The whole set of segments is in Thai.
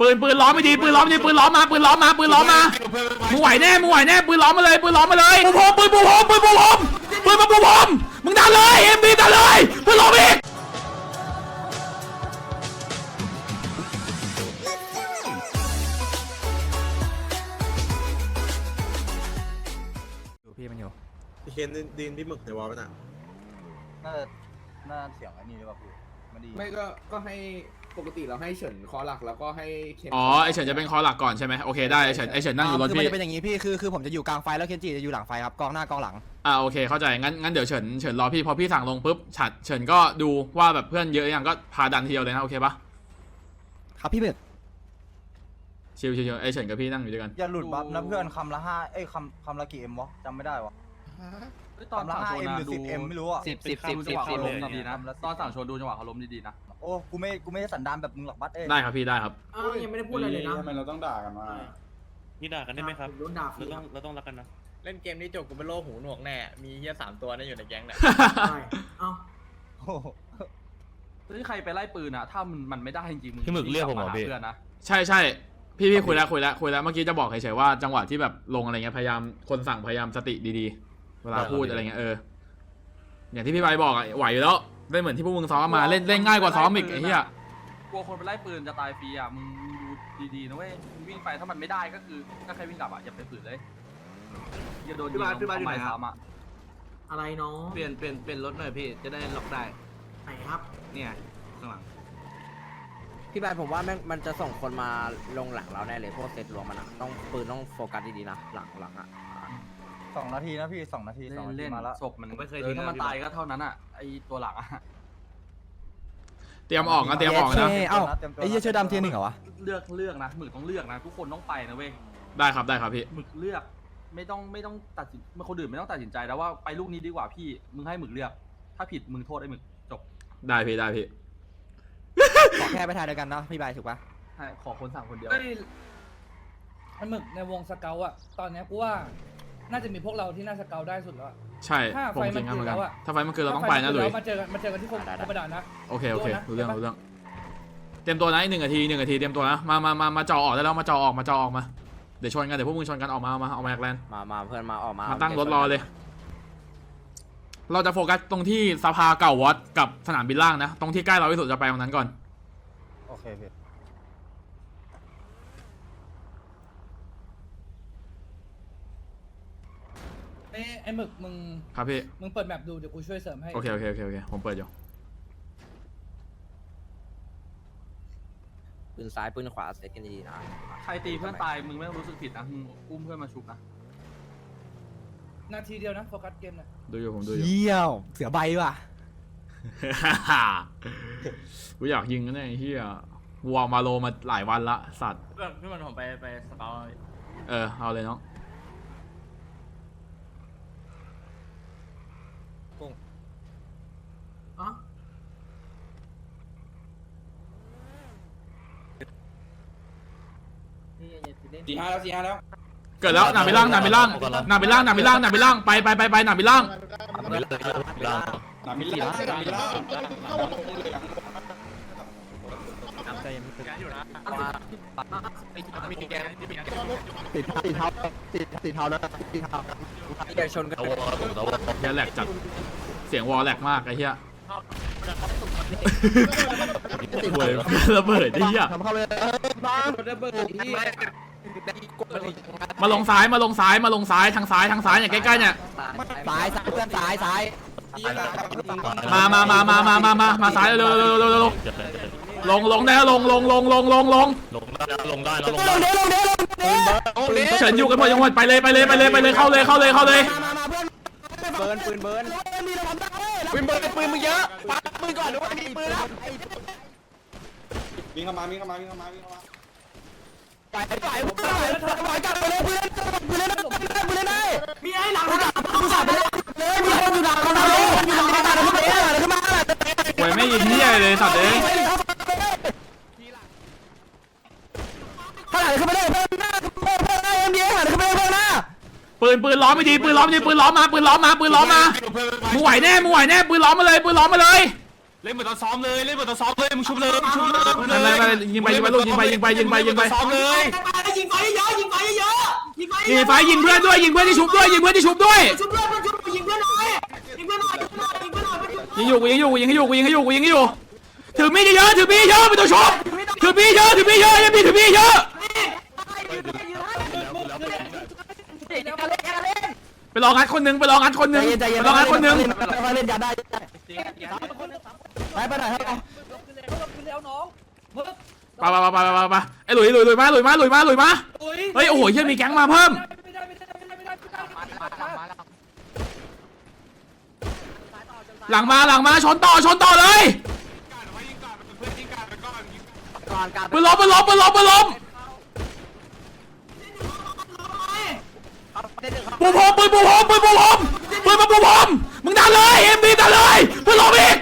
ปืนปืนล้อมไม่ดีปืนล้อมไม่ดีปืนล้อมมาปืนล้อมมาปืนล้อมมามึงไหวแน่มึงไหวแน่ปืนล้อมมาเลยปืนล้อมมาเลยปูพรมปืนปูพรมปืนปูพรมปืนมาปูพรมมึงดันเลยเอ็มบีดันเลยปืนล้อมอีกอยู่พี่มันอยู่พี่เคนดินพี่หมึกในวอลป่ะน่ะน่าจะน่าเสียงไอ้นี่หรือเปล่าพี่มันดีไม่ก็ก็ให้ ปกติเราให้เฉินคอหลักแล้วก็ให้เคนอ๋อไอเฉินจะเป็นคอหลักก่อนใช่ไหมโอเคได้ไอเฉินไอเฉินนั่งอยู่รถคือมันพี่จะเป็นอย่างนี้พี่คือคือผมจะอยู่กลางไฟแล้วเคนจิจะอยู่หลังไฟครับกองหน้ากองหลัง อ่าโอเคเข้าใจงั้นงั้นเดี๋ยวเฉินเฉินรอพี่พอพี่สั่งลงปุ๊บฉัดเฉินก็ดูว่าแบบเพื่อนเยอะยังก็พาดันทีเดียวเลยนะโอเคปะครับพี่เบิร์ดชิวชิวชิวไอเฉินกับพี่นั่งอยู่ด้วยกันอย่าหลุดบัฟนะเพื่อนคำละห้าเอ้ยคำคำละกี่เอ็มวะจำไม่ได้วะตอนคำละสั่งห้าชนเอ็มนะหรือดูสิบเอ็มไม่รู้อะสิบสิบสิบสิบจังหวะเขาล้มดีๆนะตอนสั่งชนดูจังหวะเขาล้มดีๆนะ โอ้กูไม่กูไม่ได้สันดานแบบมึงหรอกบัสเอ้ยได้ครับพี่ได้ครับ อ้าวยังไม่ได้พูดอะไรเลยนะทำไมเราต้องด่ากันวะนี่ด่ากันได้ไหมครับโดนด่าฟเรารีต้องเราต้องรักกันนะ เล่นเกมนี้จบกูเป็นโรคหูหนวกแน่ มีเฮียสามตัวนั่นอยู่ในแก๊งเนี่ยใช่เอ้าโอ้โหที่ใครไปไล่ปืนอะ ถ้ามันมันไม่ได้จริงๆมึงพี่หมึกเรียกผมเหรอพี่เพื่อนนะ ใช่ใช่พี่พี่คุยแล้วคุยแล้วคุยแล้วเมื่อกี้จะบอกเฉยๆว่าจังหวะที่แบบลงอะไรเงี้ยพยายามคนสั่งพยายามสติดีๆ เวลาพูดอะไรเงี้ยเอออย่างที่พี่ใบบอกอะไหวอยู่แล้ว เล่นเหมือนที่พวกมึงซ้อมมาเล่นเล่นง่ายกว่าซ้อมอีกไอ้เหี้ยกลัวคนไปไล่ปืนจะตายฟรีอะมึงดูดีๆนะเว้ยมึงวิ่งไปถ้ามันไม่ได้ก็คือก็แค่วิ่งกลับอะอย่าไปฝืนเลยอย่าโดนยิงทำไมซ้ำอะอะไรน้องเปลี่ยนเปลี่ยนเปลี่ยนรถหน่อยพี่ จะได้ล็อกได้ ไหนครับเนี่ยข้างหลัง พี่บายผมว่าแม่งมันจะส่งคนมาลงหลังเราแน่เลยพวกเซตรวมมันอะต้องปืนต้องโฟกัสดีๆนะหลังหลังอะ สองนาทีนะพี่สองนาทีสองนาทีเล่นมาแล้วศพมันผมไม่เคยออทิ้งถ้ามันนะพี่ตายก็เท่านั้นอะไอตัวหลังอะเตรียมออกนะเตรียมออกนะเเอ้าตรียมตัวไอ้เหี้ยเชื่อดำเทียนหนึ่งเหรอวะ เลือกเลือกนะหมึกต้องเลือกนะ ทุกคนต้องไปนะเว้ยได้ครับได้ครับพี่หมึกเลือก ไม่ต้องไม่ต้องตัดสินมันคนอื่นไม่ต้องตัดสินใจแล้วว่าไปลูกนี้ดีกว่าพี่มึงให้หมึกเลือก ถ้าผิดมึงโทษไอ้หมึกจบได้พี่ได้พี่ขอแค่ไปทายเดียวกันเนาะพี่บายถูกปะให้ขอคนสั่งคนเดียวไอ้หมึกในวงสเกลอะตอนเนี้ยกูว่า น่าจะมีพวกเราที่น่าสเกลได้สุดแล้วอะ ใช่ถ้าผมไฟจมัรินงครับเหมือนกันคือแล้วอะ ถ้าไฟมันคือเราต้องไปนะหลุยแล้วมาเจอกันมาเจอกันที่คงธรรมดานะ โอเคโอเคโดนนะรู้เรื่องใช่ปะรู้เรื่องเตรียมตัวนะอีกหนึ่งนาทีหนึ่งนาทีเตรียมตัวนะมามามามาจ่อออกได้แล้วมาจ่อออกมาจ่อออกมาเดี๋ยวชนกันเดี๋ยวพวกมึงชนกันออกมาเอามาออกมาจากแลนด์มามาเพื่อนมาออกมามามาตั้งรถรอเลย เราจะโฟกัสตรงที่สภาเก่าวอตกับสนามบินล่างนะ ตรงที่ใกล้เราที่สุดจะไปตรงนั้นก่อนโอเคพี่ ไอ้ไอ้หมึกมึงครับพี่ มึงเปิดแมปดูเดี๋ยวกูช่วยเสริมให้โอเคโอเคโอเคโอเคผมเปิดอยู่ ปืนซ้ายปืนขวาเซตกันดีๆนะ ใครตีเพื่อนตายมึงไม่ต้องรู้สึกผิดนะมึงอุ้มเพื่อนมาชุบนะ นาทีเดียวนะโฟกัสเกมเนี่ยดูอยู่ผมดูอยู่ เยี่ยวเสือใบว่ะ กูอยากยิงนะเนี่ยไอ้เฮียวัวมาโลมาหลายวันละสัตว์พี่มันผมไปไปสเปาเออเอาเลยน้อง อ๋อสี่ห้าแล้วสี่ห้าแล้วเกิดแล้วหนาไปล่างหนาไปล่างหนาไปล่างหนาไปล่างหนาไปล่างไปไปไปไปหนาไปล่างหนามิลล่าหนามิลล่าติดติดเท้าติดติดเท้าแล้วติดเท้าอย่าชนกันเฮียแหลกจัดเสียงวอลแหลกมากไอ้เฮีย หวยระเบิดไอ้เฮียทำเข้าไปเลยมาลงซ้ายมาลงซ้ายมาลงซ้ายทางซ้ายทางซ้ายเนี่ยใกล้ๆเนี่ยซ้ายซ้ายเพื่อนซ้ายซ้ายมามามามามามามามาซ้ายเร็วเร็วเร็วเร็วลงลงได้ลงลงลงลงลงลงลงได้ลงได้ลงได้งเดี๋ยวลงเดี๋ยวลงเดี๋ยวเฉินอยู่กันหมดยังหมดไปเลยไปเลยไปเลยไปเลยเข้าเลยเข้าเลยเข้าเลยเบิร์นปืนเบิร์นปืนเบิร์นปืนมึงเยอะ นก่อนด้วยมีปืนแล้ววิ่งเข้ามาวิ่งเข้ามาวิ่งเข้ามาวิ่งเข้ามาไปไปไปไปกลับไปเลยเพื่อนเพื่อนเพื่อนเพื่อนได้มีไอ้หลังนะมึงสับไปเลยเลยมีคนอยู่หลังเราเลยอยู่หลังเราขึ้นมาเลยขึ้นมาหวยไม่ยิงเฮียเลยสัตว์เอ้ยข้างหลังขึ้นมาเลยเพื่อนหน้าเพื่อนหน้าเอ็มดีหันขึ้นมาเลยเพื่อนหน้าปืนปืนล้อมไม่ดีปืนล้อมไม่ดีปืนล้อมมาปืนล้อมมาปืนล้อมมามึงไหวแน่มึงไหวแน่ปืนล้อมมาเลยปืนล้อมมาเลย เล่นเหมือนตอนซ้อมเลยเล่นเหมือนตอนซ้อมเลยมึงชุบเลยมึงชุบเลยไม่ไม่ไม่ยิงไปยิงไปลูกยิงไปยิงไปยิงไปยิงไปซ้อมเลยยิงไฟเยอะยิงไฟเยอะยิงไฟยิงไฟยิงเพื่อนด้วยยิงเพื่อนที่ชุบด้วยยิงเพื่อนที่ชุบด้วยชุบเพื่อนชุบยิงเพื่อนหน่อยยิงเพื่อนหน่อยยิงเพื่อนหน่อยยิงเพื่อนหน่อยยิงอยู่กูยิงอยู่กูยิงให้อยู่กูยิงให้อยู่กูยิงให้อยู่ถือมีดเยอะๆถือมีดเยอะไม่ต้องชุบถือมีดเยอะถือมีดเยอะยังมีถือมีดเยอะไปรองัดคนหนึงไปรองัดคนหนึงใจเย็นใจเย็นไปรองัดคนหนึง ค่อยๆเล่นยาได้ไปไปไหนครับคือแล้วน้องมึงไปไปไปไปไปไปไอ้หลุยหลุยหลุยมาหลุยมาหลุยมาหลุยมาเฮ้ยโอ้โหเฮียมีแก๊งมาเพิ่มไม่ได้ไม่ได้ไม่ได้ไม่ได้ไม่ได้ไม่ได้หลังมาหลังมาชนต่อชนต่อเลยก่อนการปืนล้มปืนล้มปืนล้มปืนล้มปูพรมปืนปูพรมปืนปูพรมปืนมาปูพรมมึงดันเลยเอ็มดีดันเลยปืนล้มอีก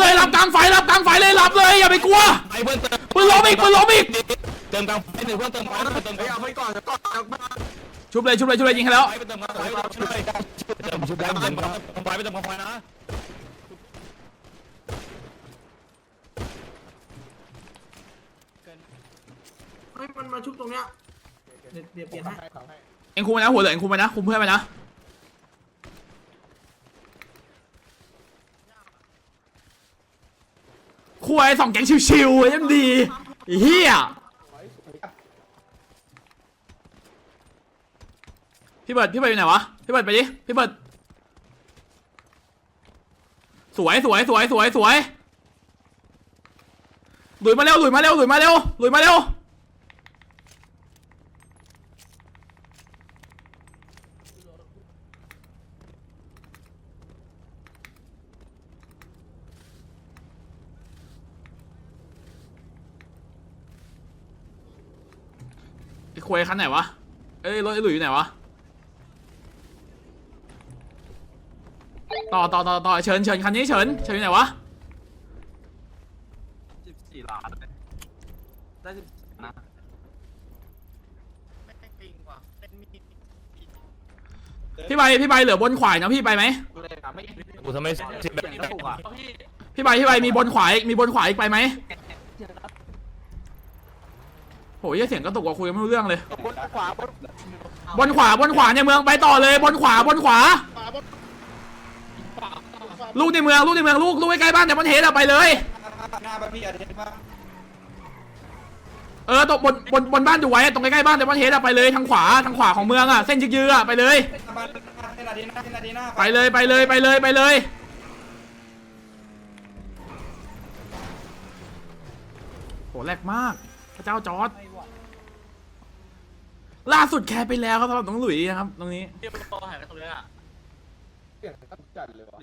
เลยรับกลางไฟรับกลางไฟเลยรับเลยอย่าไปกลัวไอ้เพื่อนเติมปืนล้มอีกปืนล้มอีกเติมกลางไฟหนึ่งเพื่อนเติมไฟเติมไฟเอาไปก่อนก่อนเอามาชุบเลยชุบเลยชุบเลยยิงให้แล้วไปเติมกลางไฟช่วยเติมชุบได้เติมกลางไฟไปเติมกลางไฟนะเฮ้ยมันมาชุบตรงเนี้ยเดี๋ยวเดี๋ยวเปลี่ยนให้เอ็งคุมไปนะหัวเหลืองเอ็งคุมไปนะคุมเพื่อนไปนะ คุยสองแก๊งชิวๆยังดีเฮียพี่เบิร์ดพี่เบิร์ดอยู่ไหนวะพี่เบิร์ดไปดิพี่เบิร์ดสวยสวยสวยสวยสวยหลุยมาเร็วหลุยมาเร็วหลุยมาเร็วหลุยมาเร็ว ควยคันไหนวะ เอ้ยรถไอ้หลุยอยู่ไหนวะ ต่อต่อต่อต่อเชิญเชิญคันนี้เชิญเชิญอยู่ไหนวะ สิบสี่ล้านเลยได้สิบนะพี่ใบพี่ใบเหลือบนขวายนะพี่ไปไหมกูทำไมสิบแบบสี่ถูกอะพี่พี่ใบพี่ใบมีบนขวายมีบนขวายอีกไปไหม โหยเสียงกระตุกกว่าคุยไม่รู้เรื่องเลย บนขวาบนบนขวาบนขวาในเมืองไปต่อเลยบนขวาบนขวา ลูกในเมืองลูกในเมืองลูกลูกใกล้ๆบ้านแต่บนเฮดอะไปเลย หน้าบ้านพี่อาทิตย์มาเออตรงบนบนบนบ้านดูไว้ตรงใกล้ๆบ้านแต่บนเฮดอะไปเลยทางขวาทางขวาของเมืองอะเส้นยืดๆอะไปเลย บ้านที่นาทีหน้าที่นาทีหน้าไปเลยไปเลยไปเลยไปเลย โหแรกมาก พระเจ้าจอร์ด ล่าสุดแคร์ไปแล้วครับสำหรับน้องหลุยส์นะครับตรงนี้ เรียบร้อยหายไปตรงนี้อะเสียงจัดเลยวะ